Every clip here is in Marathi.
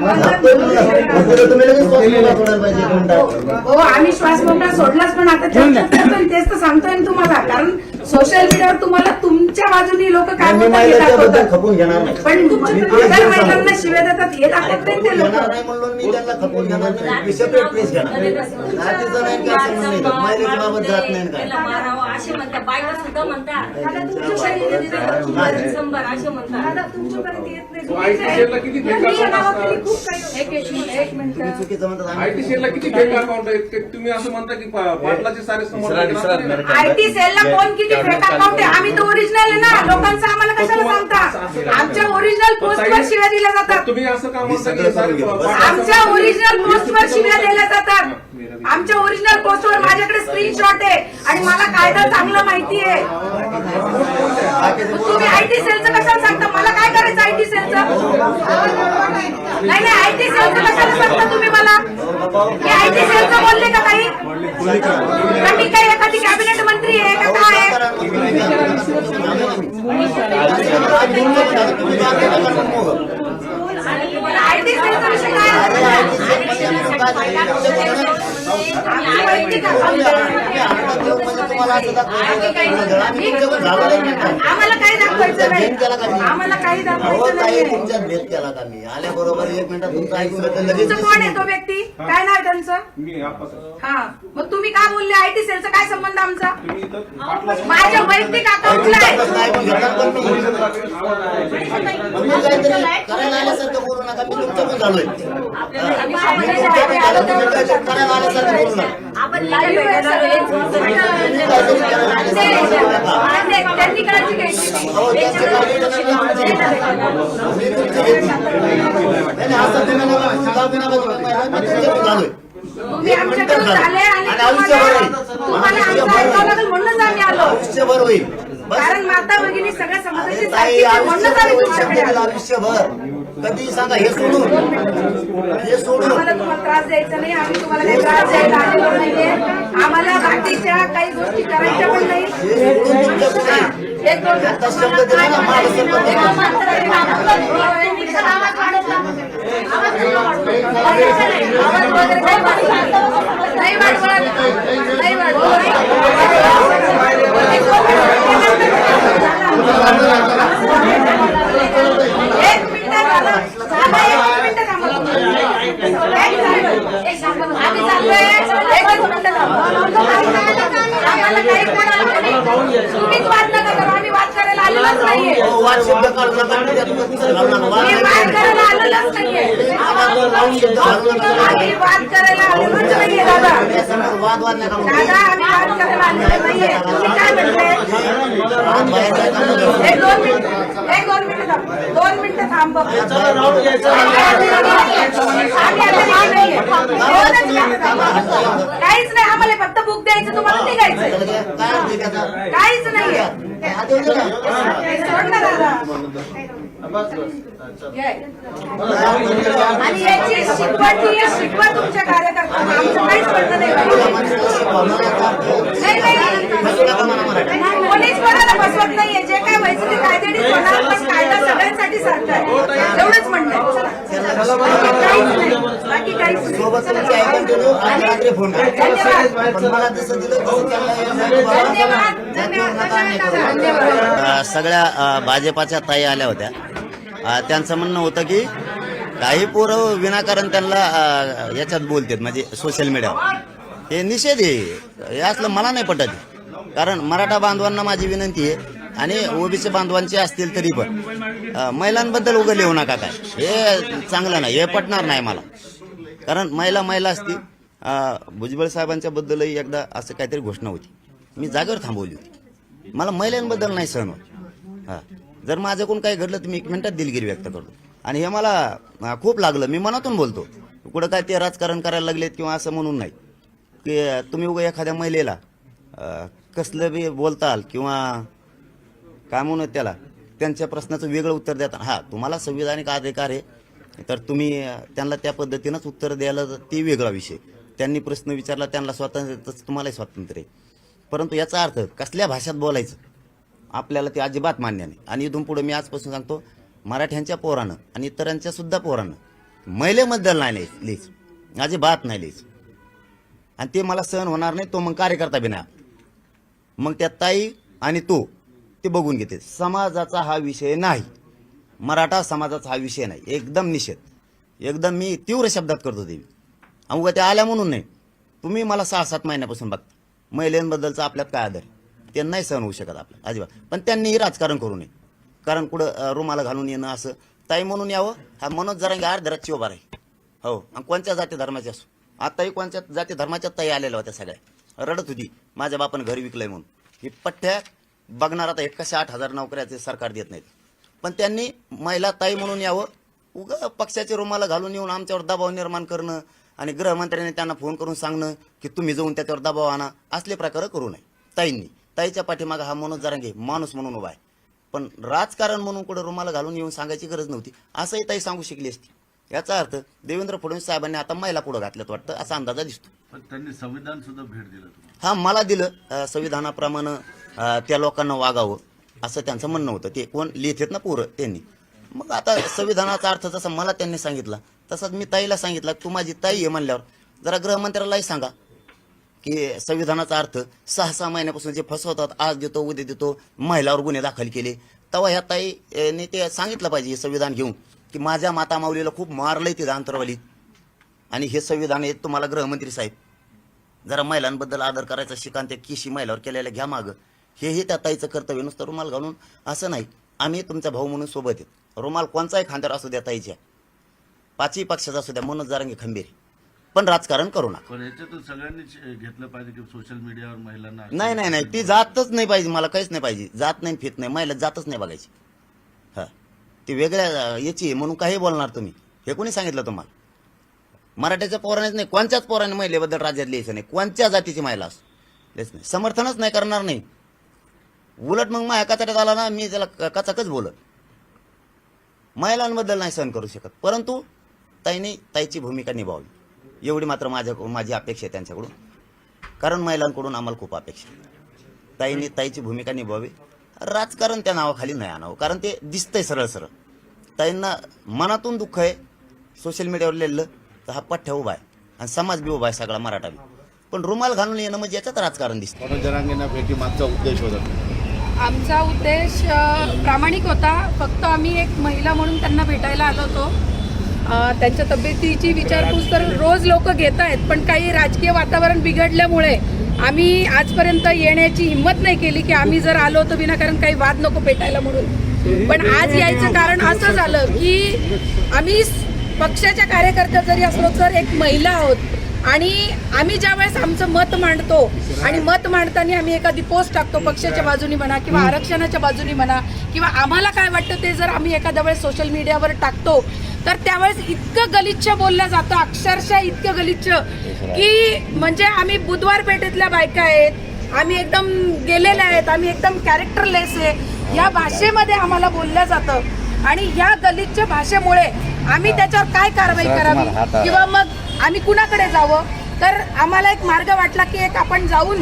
तुम्ही लगेच हो आम्ही श्वास मोठा सोडलाच पण आता तेच तर सांगतोय तुम्हाला कारण सोशल मीडियावर तुम्हाला तुमच्या बाजूनी लोक काय मी बोलतात हे महिलाच्याबद्दल दाखवतात. खपून घेणार नाही. पण मी तेच सांगतो. शिव्या देतात हे दाखवत नाही ते लोक. घेणार नाही म्हणून मी त्यांना खपून घेणार नाही. मी सेपरेट प्लेस घेणार जातीचं नाही काय संबंध नाही. महिलेच्या बाबत जात नाही ना काय. त्याला मारावं असे म्हणतात. बायका सुद्धा म्हणतात. आता तुमच्या शैलीने शंभर असे म्हणतात. आता तुमच्यापर्यंत येत नाही. तो IT सेलला किती फेक तुम्ही account नावाखाली असतात? खूप काही एक एक मिनिट एक तुम्ही मिनिट. चुकीचं म्हणतात आयटी किती फेक अकाउंट आहेत ते तुम्ही असं म्हणता की पा- पाटलाचे सारे ना? आयटी सेलला कोण किती आम्ही तर ओरिजिनल आहे ना. लोकांचं आम्हाला कशाला सांगता? आमच्या ओरिजिनल पोस्टवर शिव्या दिल्या जातात. तुम्ही असं आमच्या ओरिजिनल पोस्टवर शिव्या दिल्या जातात. आमच्या ओरिजिनल पोस्टवर माझ्याकडे स्क्रीनशॉट आहे आणि मला कायदा चांगलं माहिती आहे. तुम्ही आयटी सेलचं कशाला सांगता? मला काय करायचं आयटी सेलचं नाही नाही आयटी सेलचं कशाला सांगता तुम्ही मला? मी आयटी सेलचं बोलले का काही मी काही एखादी कॅबिनेट मंत्री आहे का काय आहे आयटी सेलचा विषय काय आहे? आमची वैयक्तिक account आहे. आम्हाला काही दाखवायचं नाही. आम्हाला काही दाखवायचं नाही तुमच्यात भेद केला का मी आल्याबरोबर एक मिनिटात तुमचं ऐकून घेतलं लगेच तुमचं कोण आहे तो व्यक्ती? काय नाव आहे त्यांचं? मी आपण हा. मग तुम्ही काय बोलले? आयटी सेलचा काय संबंध आमचा? तुम्ही इथं पाटलाचे माझ्या वैयक्तिक अकाउंटला आहे. ऐकून घेतलं पण मी तुम्ही. काहीतरी करायला आल्यासारखं बोलू नका मी तुमच्याकडून झालोय. मी तुमच्याकडे आलो तुम्ही काहीतरी करायला आल्यासारखं बोलू नका. आपण काहीतरी करायला आल्यासारखं बोलू नका त्यांनी काळजी घ्यायची तुम्ही आमच्याकडून झाले आणि आयुष्यभर होईल. तुम्हाला आमचं ऐकावं लागेल म्हणूनच आम्ही आलो आयुष्यभर होईल कारण माता भगिनी सगळ्या समाजाची आयुष्यभर कधी सांगा हे सोडून हे सोडून आम्हाला तुम्हाला त्रास द्यायचा नाही आम्ही तुम्हाला काही त्रास द्यायला आलेलो नाहीये आम्हाला बाकीच्या काही गोष्टी करायच्या पण नाही हे नाही. एक दोन आता शब्द दिला ना माझं सरपंच नाही वाढवत नाही वाढवत एक मिनिट झालं झालं एक मिनिट थांबा एक झालं. एक झालं. आम्ही चाललोय एकच मिनिट थांबा. आम्हाला काही कोणाला नाही. तुम्हीच वाद नका करू आम्ही वाद करायला आलेलोच नाहीये हो, वाद शब्द काढू नका मी त्यात दुसरं घालू नका. वाद मी नाही वाद करायचा. करायला आलेलोच नाहीये आवाजावर लावून शब्द घालू नका. आम्ही वाद करायला आलेलोच नाहीये दादा त्यासमोर वाद वाद नका म्हणू. दादा आम्ही वाद करायला आलेलो नाहीये तुम्ही काय म्हणताय वाद बाहेर काय काढू नका. एक दोन मिनिट एक दोन मिनिट थांब दोन मिनिटं थांब बघ. आम्ही आता नाहीये. दोनच मिनिटं थांबा. काहीच नाही आम्हाला फक्त बुक द्यायचं तुम्हाला निघायचंय त्याला काय- काय अर्थ आहे त्याचा? काहीच नाहीये हा, देऊ दे ना. हे सोड ना दादा घे. आणि याची शिकवण ती आहे, शिकवा तुमच्या कार्यकर्त्यांना. आमचं काहीच म्हणणं नाही. कोणीच कोणाला बसवत नाहीये. जे काय व्हायचं ते कायदेशीर होणार पण कायदा सगळ्यांसाठी सारखा आहे. एवढंच म्हणणं. बाकी काहीच फोन. धन्यवाद. हे सगळ्या भाजपाच्या ताई आल्या होत्या. त्यांचं म्हणणं होतं की काही पोरं विनाकारण त्यांना याच्यात बोलतात म्हणजे सोशल मीडियावर हे निषेध आहे. हे असलं मला नाही पटत. कारण मराठा बांधवांना माझी विनंती आहे. आणि ओबीसी बांधवांचे असतील तरी पण. महिलांबद्दल उघड लिहू नका काय. हे चांगलं नाही. हे पटणार नाही मला. कारण महिला महिला असती. भुजबळ साहेबांच्या बद्दलही एकदा असं काहीतरी घोषणा होती. मी जागेवर थांबवली होती. मला महिलांबद्दल नाही सहन होत. हा. जर माझ्याकडून काही घडलं तर मी एक मिनिटात दिलगिरी व्यक्त करतो. आणि हे मला खूप लागलं. मी मनातून बोलतो. कुठं काय ते राजकारण करायला लागलेत किंवा असं म्हणून नाही. की तुम्ही उगा एखाद्या महिलेला कसलं बी बोलताल किंवा काय म्हणून त्याला त्यांच्या प्रश्नाचं वेगळं उत्तर देता. हा तुम्हाला संविधानिक अधिकार आहे. तर तुम्ही त्यांना त्या पद्धतीनंच उत्तर द्यायला ते वेगळा विषय. त्यांनी प्रश्न विचारला त्यांना स्वातंत्र्य तसं तुम्हालाही स्वातंत्र्य आहे. परंतु याचा अर्थ कसल्या भाषेत बोलायचं? आपल्याला ते अजिबात मान्य नाही. आणि इथून पुढे मी आजपासून सांगतो मराठ्यांच्या पोरानं आणि इतरांच्या सुद्धा पोरानं महिलेबद्दल नाही लिहिच अजिबात नाही लिहिच आणि ते मला सहन होणार नाही तो मग कार्यकर्ता बिना मग त्या ताई आणि तो ते बघून घेते. समाजाचा हा विषय नाही. मराठा समाजाचा हा विषय नाही. एकदम निषेध. एकदम मी तीव्र शब्दात करतो देवी अमुक त्या आल्या म्हणून नाही. तुम्ही मला सहा सात महिन्यापासून बघता. महिलांबद्दलचा आपल्यात काय आदर? आहे? ते नाही सहन होऊ शकत आपलं अजिबात. पण त्यांनीही राजकारण करू नये. कारण कुठं रुमाला घालून येणं असं ताई म्हणून यावं हा मनोज जरांगे अर्ध्याची उभा राहील. हो आणि कोणत्या जाती धर्माच्या असो. आताही कोणत्या जाती धर्माच्या ताई आलेल्या होत्या सगळ्या. रडत होती माझ्या बापानं घर विकलंय म्हणून. ही पठ्ठ्या बघणार आता एकशे आठ हजार नोकऱ्याचे सरकार देत नाहीत. पण त्यांनी महिला ताई म्हणून यावं उग पक्षाचे रुमाला घालून येऊन आमच्यावर दबाव निर्माण करणं आणि गृहमंत्र्यांनी त्यांना फोन करून सांगणं की तुम्ही जाऊन त्याच्यावर दबाव आणा असले प्रकार करू नये. ताईंनी. ताईच्या पाठीमागा हा मनोज जरांगे माणूस म्हणून उभा आहे. पण राजकारण म्हणून कुठं रुमाला घालून येऊन सांगायची गरज नव्हती. असंही ताई सांगू शिकली असती. याचा अर्थ देवेंद्र फडणवीस साहेबांनी आता महिला पुढे घातल्यात वाटतं असा अंदाजा दिसतो. त्यांनी संविधान सुद्धा भेट दिलं हा मला दिलं. संविधानाप्रमाणे त्या लोकांना वागावं असं त्यांचं म्हणणं होतं. ते कोण लिहितेत ना पोरं त्यांनी. मग आता संविधानाचा अर्थ जसा मला त्यांनी सांगितला तसाच मी ताईला सांगितला तू माझी ताई आहे म्हणल्यावर जरा गृहमंत्र्यालाही सांगा. की संविधानाचा अर्थ सहा सहा महिन्यापासून जे फसवतात आज देतो उद्या देतो महिलावर गुन्हे दाखल केले. तेव्हा ह्या ताईने ते सांगितलं पाहिजे हे संविधान घेऊन की माझ्या माता माऊलीला खूप मारलंय तिथं अंतरवाली. आणि हे संविधान आहे तुम्हाला गृहमंत्री साहेब. जरा महिलांबद्दल आदर करायचा शिकांत त्या किशी महिलावर केलेल्या घ्या मागं. हेही त्या ताईचं कर्तव्य नुसतं रुमाल घालून असं नाही. आम्ही तुमचा भाऊ म्हणून सोबत आहेत रुमाल कोणचाही खांद्यावर असू द्या ताईच्या. पाचही पक्षाचा असू द्या मनोज जारंगी खंबीर. पण राजकारण करू नका. पण याच्यातून सगळ्यांनीच घेतलं पाहिजे की सोशल मीडियावर महिलांना नाही नाही नाही. ती जातच नाही पाहिजे. मला काहीच नाही पाहिजे. जात नाही फित नाही. महिला जातच नाही बघायची. हा. ती वेगळ्या याची आहे म्हणून काही बोलणार तुम्ही. हे कोणी सांगितलं तुम्हाला? मराठ्याच्या पोरानेच नाही. कोणत्याच पोराने महिलेबद्दल राज्यात लिहायचं नाही. कोणत्या जातीची महिला असो? लिहायचं नाही. समर्थनच नाही करणार नाही. उलट मग माझ्या कचाट्यात आला ना मी त्याला कचाकच बोलत. महिलांबद्दल नाही सहन करू शकत. परंतु ताईने ताईची भूमिका निभावली. एवढी मात्र माझ्या माझी अपेक्षा आहे त्यांच्याकडून. कारण महिलांकडून आम्हाला खूप अपेक्षा आहे. ताईने ताईची भूमिका निभावी. राजकारण त्या नावाखाली नाही आणावं कारण ते दिसतंय सरळ सरळ. ताईंना मनातून दुःख आहे. सोशल मीडियावर लिहिलं तर हा पठ्ठ्या उभा आहे. आणि समाज बी उभा आहे सगळा मराठा बी. पण रुमाल घालून येणं म्हणजे याच्यात राजकारण दिसतं मनोज जरांगेंना भेटी मागचा उद्देश होता आमचा उद्देश प्रामाणिक होता. फक्त आम्ही एक महिला म्हणून त्यांना भेटायला आलो होतो. त्यांच्या तब्येतीची विचारपूस तर रोज लोक घेत आहेत पण काही राजकीय वातावरण बिघडल्यामुळे आम्ही आजपर्यंत येण्याची हिंमत नाही केली की आम्ही जर आलो तर विनाकारण काही वाद नको पेटायला म्हणून. पण आज यायचं कारण असं झालं की आम्ही पक्षाच्या कार्यकर्त्या जरी असलो तर एक महिला आहोत आणि आम्ही ज्यावेळेस आमचं मत मांडतो आणि मत मांडताना आम्ही एखादी पोस्ट टाकतो पक्षाच्या बाजूनी म्हणा किंवा आरक्षणाच्या बाजूनी म्हणा किंवा आम्हाला काय वाटतं ते जर आम्ही एखाद्या वेळेस सोशल मीडियावर टाकतो तर त्यावेळेस इतकं गलिच्छ बोललं जातं अक्षरशः इतकं गलिच्छ की म्हणजे आम्ही बुधवार पेठेतल्या बायका आहेत आम्ही एकदम गेलेल्या आहेत आम्ही एकदम कॅरेक्टरलेस आहे. या भाषेमध्ये आम्हाला बोललं जातं आणि या गलिच्छ भाषेमुळे आम्ही त्याच्यावर काय कारवाई करावी? किंवा मग आम्ही कुणाकडे जावं? तर आम्हाला एक मार्ग वाटला की एक आपण जाऊन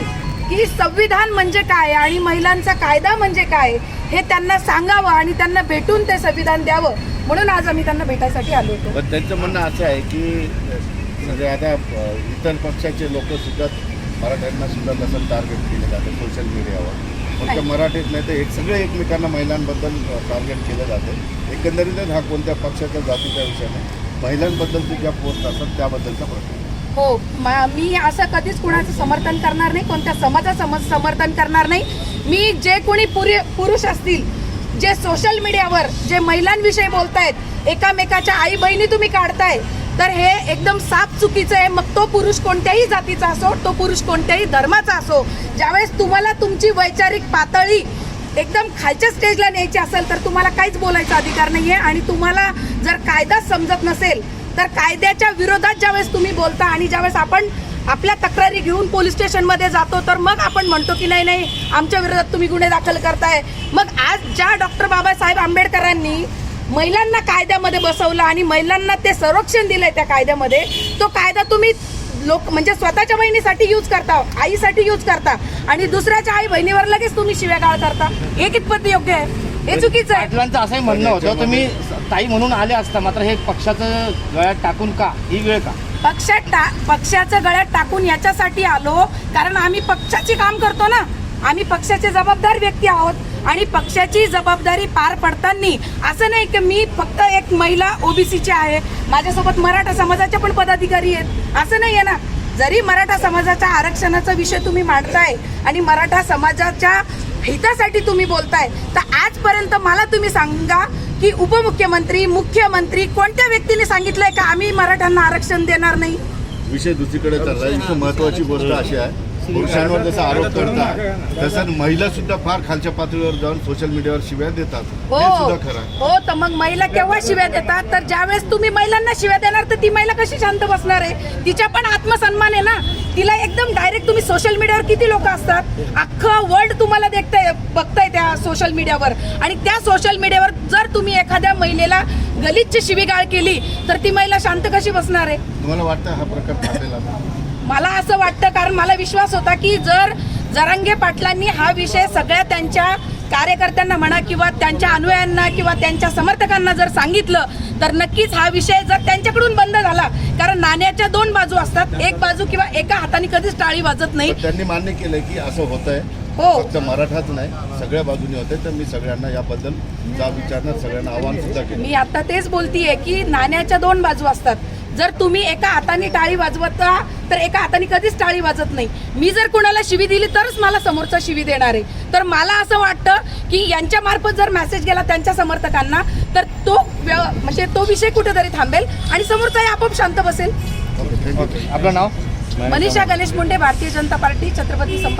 की संविधान म्हणजे काय आणि महिलांचा कायदा म्हणजे काय हे त्यांना सांगावं आणि त्यांना भेटून ते संविधान द्यावं. म्हणून आज आम्ही त्यांना भेटायसाठी आलो होतो. त्यांचं म्हणणं असं आहे की म्हणजे आता इतर पक्षाचे लोक सुद्धा मराठ्यांना सुद्धा तसं टार्गेट केलं जातं सोशल मीडियावर फक्त. मराठीत नाही तर एक सगळे एकमेकांना महिलांबद्दल टार्गेट केलं जातं. एकंदरीतच हा कोणत्या पक्षाच्या जातीचा विषय नाही. महिलांबद्दलचे ज्या पोस्ट असतात त्याबद्दलचा प्रश्न. हो म- मी असं कधीच कुणाचं समर्थन करणार नाही कोणत्या समाजाचं समर्थन करणार नाही. मी जे कोणी पुरुष असतील जे सोशल मीडियावर जे महिलांविषयी बोलतायत एकामेकाच्या आई बहिणी तुम्ही काढताय तर हे एकदम साफ चुकीचं आहे. मग तो पुरुष कोणत्याही जातीचा असो तो पुरुष कोणत्याही धर्माचा असो ज्यावेळेस तुम्हाला तुमची वैचारिक पातळी एकदम खालच्या स्टेजला न्यायची असेल तर तुम्हाला काहीच बोलायचा अधिकार नाही आहे आणि तुम्हाला जर कायदाच समजत नसेल तर कायद्याच्या विरोधात ज्यावेळेस तुम्ही बोलता आणि ज्यावेळेस आपण आपल्या तक्रारी घेऊन पोलीस स्टेशनमध्ये जातो तर मग आपण म्हणतो की नाही नाही आमच्या विरोधात तुम्ही गुन्हे दाखल करताय. मग आज ज्या डॉक्टर बाबासाहेब आंबेडकरांनी महिलांना कायद्यामध्ये बसवलं आणि महिलांना ते संरक्षण दिलंय त्या कायद्यामध्ये तो कायदा तुम्ही लोक म्हणजे स्वतःच्या बहिणीसाठी यूज करता आईसाठी यूज करता आणि दुसऱ्याच्या आई बहिणीवर लगेच तुम्ही शिव्यागाळ करता. हे कितपत योग्य आहे? हे चुकीचं आहे. पाटलांचं असंही म्हणणं होतं तुम्ही ताई म्हणून आले असता मात्र हे पक्षाचं गळ्यात टाकून का? ही वेळ का? पक्षात टा पक्षाचं गळ्यात टाकून याच्यासाठी आलो कारण आम्ही पक्षाचे काम करतो ना. आम्ही पक्षाचे जबाबदार व्यक्ती आहोत. आणि पक्षाची जबाबदारी पार पडताना असं नाही की मी फक्त एक महिला ओबीसीची आहे. माझ्यासोबत मराठा समाजाच्या पण पदाधिकारी आहेत. असं नाही आहे ना. जरी मराठा समाजाच्या आरक्षणाचा विषय तुम्ही मांडताय आणि मराठा समाजाच्या हितासाठी तुम्ही बोलताय तर आजपर्यंत मला तुम्ही सांगा की उपमुख्यमंत्री मुख्यमंत्री कोणत्या व्यक्तीने सांगितलंय का आम्ही मराठ्यांना आरक्षण देणार नाही? विषय दुसरीकडे चालला महत्वाची गोष्ट अशी आहे. पुरुषांवर जसा आरोप करतात तसं महिला सुद्धा फार खालच्या पातळीवर जाऊन सोशल मीडियावर शिव्या देतात. हो. हे सुद्धा खरं आहे. हो तर मग महिला केव्हा शिव्या देतात? तर ज्यावेळेस तुम्ही महिलांना शिव्या देणार तर ती महिला कशी शांत बसणार आहे? तिच्या पण आत्मसन्मान आहे ना? तिला एकदम डायरेक्ट तुम्ही सोशल मीडियावर किती लोक असतात? अख्खं वर्ल्ड तुम्हाला देखताय बघताय त्या सोशल मीडियावर आणि त्या सोशल मीडियावर जर तुम्ही एखाद्या महिलेला गलिच्छ शिवीगाळ केली तर ती महिला शांत कशी बसणार आहे? तुम्हाला वाटतं हा प्रकार थांबेल आता? मला असं वाटतं कारण मला विश्वास होता की जर जरांगे पाटलांनी हा विषय सगळ्या त्यांच्या कार्यकर्त्यांना म्हणा किंवा त्यांच्या अनुयायांना किंवा त्यांच्या समर्थकांना जर सांगितलं तर नक्कीच हा विषय जर त्यांच्याकडून बंद झाला कारण नाण्याच्या दोन बाजू असतात एक बाजू किंवा एका हाताने कधीच टाळी वाजत नाही. त्यांनी मान्य केलंय की असं होत आहे हो. फक्त मराठाच नाही सगळ्या बाजूने होते तर मी सगळ्यांना याबद्दल सगळ्यांना आव्हान सुद्धा केलं. मी आता तेच बोलतीये की नाण्याच्या दोन बाजू असतात. जर तुम्ही एका हाताने टाळी वाजवता तर एका हाताने कधीच टाळी वाजत नाही. मी जर कुणाला शिवी दिली तरच मला समोरचा शिवी देणार आहे. तर मला असं वाटतं की यांच्या मार्फत जर मेसेज गेला त्यांच्या समर्थकांना तर तो म्हणजे तो विषय कुठेतरी थांबेल आणि समोरचाही आपोआप शांत बसेल. आपलं नाव? मनीषा गणेश मुंडे भारतीय जनता पार्टी छत्रपती संभाजी.